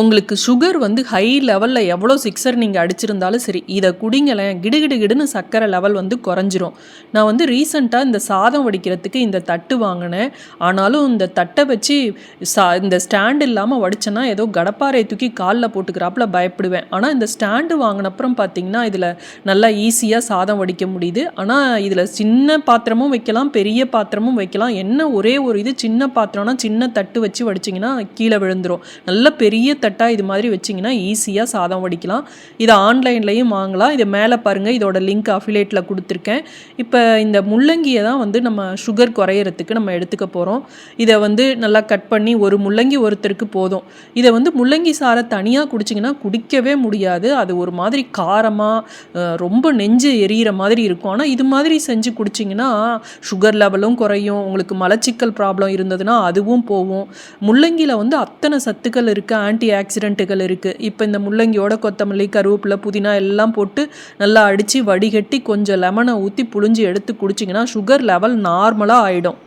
உங்களுக்கு சுகர் வந்து ஹை லெவலில் எவ்வளோ சிக்ஸர் நீங்கள் அடிச்சிருந்தாலும் சரி இதை குடிங்களேன் கிடுகிடுகிடுன்னு சர்க்கரை லெவல் வந்து குறைஞ்சிரும். நான் வந்து ரீசண்டாக இந்த சாதம் வடிக்கிறதுக்கு இந்த தட்டு வாங்கினேன். ஆனாலும் இந்த தட்டை வச்சு சா இந்த ஸ்டாண்ட் இல்லாமல் வடிச்சேன்னா ஏதோ கடப்பாறை தூக்கி காலில் போட்டுக்கிறாப்புல பயப்படுவேன். ஆனால் இந்த ஸ்டாண்டு வாங்கினப்புறம் பார்த்தீங்கன்னா இதில் நல்லா ஈஸியாக சாதம் வடிக்க முடியுது. ஆனால் இதில் சின்ன பாத்திரமும் வைக்கலாம் பெரிய பாத்திரமும் வைக்கலாம். என்ன ஒரே ஒரு இது சின்ன பாத்திரம்னா சின்ன தட்டு வச்சு வடிச்சிங்கன்னா கீழே விழுந்துரும். நல்ல பெரிய கட்டாக இது மாதிரி வச்சிங்கன்னா ஈஸியாக சாதம் வடிக்கலாம். இதை ஆன்லைன்லேயும் வாங்கலாம். இது மேலே பாருங்கள் இதோட லிங்க் அஃபிலேட்டில் கொடுத்துருக்கேன். இப்போ இந்த முள்ளங்கியை தான் வந்து நம்ம சுகர் குறையிறதுக்கு நம்ம எடுத்துக்க போகிறோம் இதை வந்து நல்லா கட் பண்ணி ஒரு முள்ளங்கி ஒருத்தருக்கு போதும். இதை வந்து முள்ளங்கி சாரை தனியாக குடிச்சிங்கன்னா குடிக்கவே முடியாது. அது ஒரு மாதிரி காரமாக ரொம்ப நெஞ்சு எரியிற மாதிரி இருக்கும். ஆனால் இது மாதிரி செஞ்சு குடிச்சிங்கன்னா சுகர் லெவலும் குறையும். உங்களுக்கு மலச்சிக்கல் ப்ராப்ளம் இருந்ததுன்னா அதுவும் போகும். முள்ளங்கியில் வந்து அத்தனை சத்துக்கள் இருக்குது ஆன்டி ஆக்சிடென்ட்டுகள் இருக்குது இப்போ இந்த முள்ளங்கியோட கொத்தமல்லி கருவேப்பிலை புதினா எல்லாம் போட்டு நல்லா அடித்து வடிகட்டி கொஞ்சம் லெமனை ஊற்றி புழிஞ்சு எடுத்து குடிச்சிங்கன்னா சுகர் லெவல் நார்மலாக ஆகிடும்